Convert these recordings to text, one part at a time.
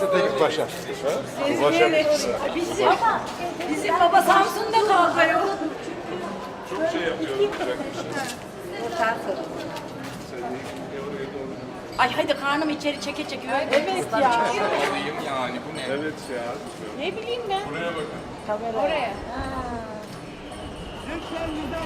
Şuradaki başa. Bizim, bizim baba Samsun'da kalkıyor. Ay hadi karnım içeri çeke çekiyor. Evet ya. Alayım yani bu ne? Evet ya. Ne bileyim ben. Buraya bakın. Oraya. Lütfen bir daha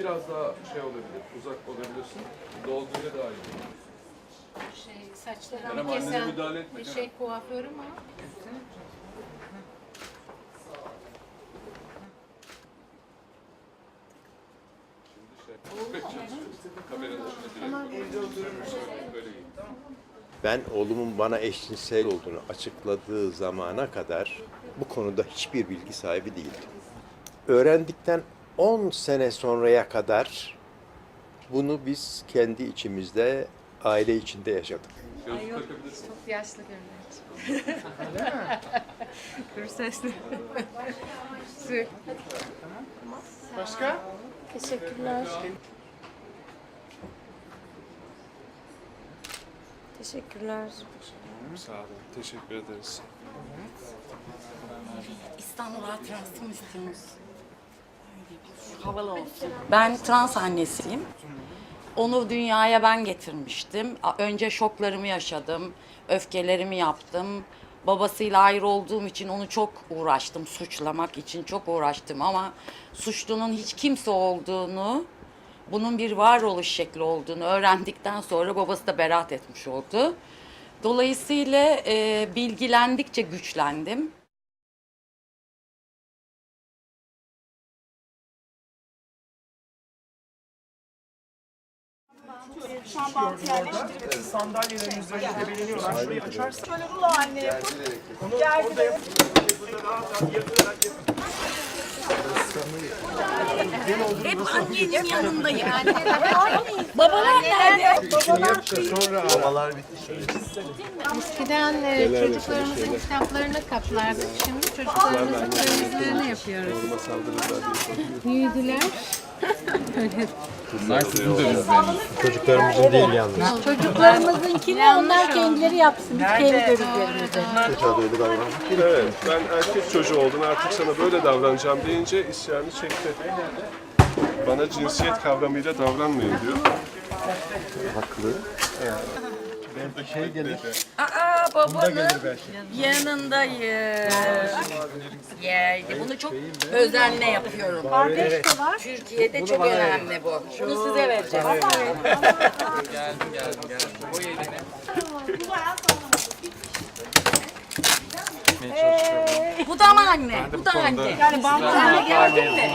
Biraz daha şey olabilir, uzak olabilirsin. Dolguyla daha iyi. Şey, Benim annene kesen müdahale etme. bir canım. şey kuaförüm. Şimdi şey, pek çalışıyoruz. Kameranın dışında direkt. Şöyle, böyle iyi. Ben oğlumun bana eşcinsel olduğunu açıkladığı zamana kadar bu konuda hiçbir bilgi sahibi değildim. Öğrendikten 10 sene sonraya kadar bunu biz kendi içimizde, aile içinde yaşadık. Gözlük takabilirsin. Çok yaşlı görünüyor. Öyle mi? Sesli. Başka? Teşekkürler. Teşekkürler. Sağ olun. Teşekkür ederiz. İstanbul hatırası mı istiyorsunuz? Havalı olsun. Ben trans annesiyim. Onu dünyaya ben getirmiştim. Önce şoklarımı yaşadım, öfkelerimi yaptım. Babasıyla ayrı olduğum için onu çok uğraştım, suçlamak için çok uğraştım ama suçlunun hiç kimse olduğunu, bunun bir varoluş şekli olduğunu öğrendikten sonra babası da beraat etmiş oldu. Dolayısıyla e, bilgilendikçe güçlendim. Sandalyelerin üzerinde beliniyorlar. Şurayı açarsan. Şöyle rulo anne yapın. Onu orada yapın. Burada rahat rahat yatırarak yapın. Hep annenin yanındayım. Babalar nerede? Eskiden e, çocuklarımızın kitaplarını kaplardık. Şimdi çocuklarımızın temizlerini yapıyoruz. Büyüdüler. Bunlar sizin de üzeriniz. Çocuklarımızın değil yalnız. Çocuklarımızınkini onlar kendileri yapsın. Biz kendi çocuklarımızı. Evet, ben erkek çocuğu oldun artık sana böyle davranacağım deyince isyanı çekti. Bana cinsiyet kavramıyla davranmayın diyor. Haklı. Aa babanın yanındayım. Yeydi. Bunu çok özenle yapıyorum. Türkiye'de çok önemli bu. Bunu size vereceğim. Geldim geldim geldim. O yerine. Bu da mı anne? Bu da anne. Yani de geldin mi?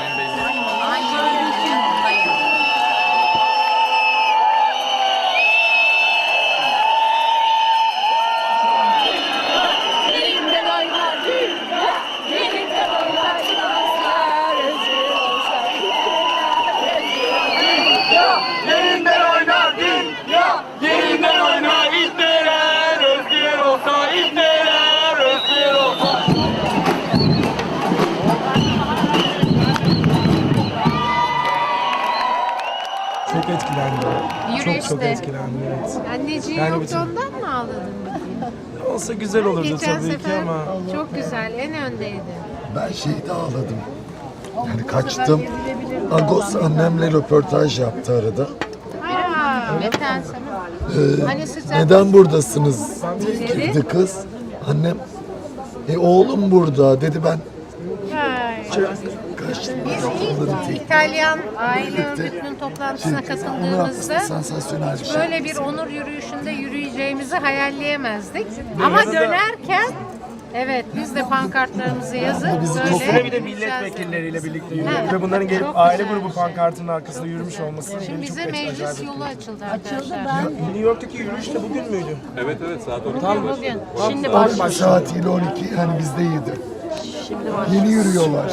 Yürüyüşte. Çok çok etkilendi evet. Anneciği Yani yoktu bütün- ondan mı ağladın? Olsa güzel olurdu Geçen tabii ki sefer ama çok güzel, en öndeydi. Ben şeyde ağladım. Yani kaçtım. Agos annemle röportaj yaptı arada. Aa, Metan sana. Hani sıcak Neden buradasınız diye girdi kız. Annem, e oğlum burada dedi ben Ay. Biz ilk İtalyan aile örgütünün toplantısına katıldığımızda bir şey. böyle bir onur yürüyüşünde yürüyeceğimizi hayalleyemezdik. Ama dönerken evet biz de pankartlarımızı yazıp böyle çok- Yine bir de milletvekilleriyle birlikte yürüdük Ha, ve bunların gelip çok aile güzel. grubu pankartının arkasında yürümüş olması Şimdi beni çok bize acayip meclis yolu açıldı arkadaşlar. New York'taki yürüyüş de bugün müydü? Evet evet saat 12'de Tam Bugün. Şimdi 12 başlıyor. saatiyle 12 yani bizde 7. Yeni yürüyorlar.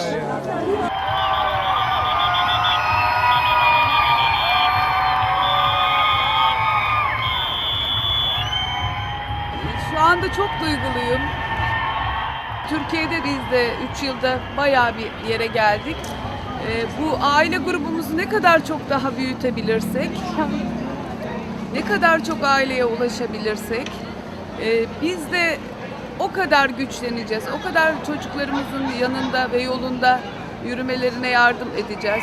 Şu anda çok duyguluyum. Türkiye'de biz de 3 yılda bayağı bir yere geldik. Ee, bu aile grubumuzu ne kadar çok daha büyütebilirsek, ne kadar çok aileye ulaşabilirsek, e, biz de o kadar güçleneceğiz, o kadar çocuklarımızın yanında ve yolunda yürümelerine yardım edeceğiz.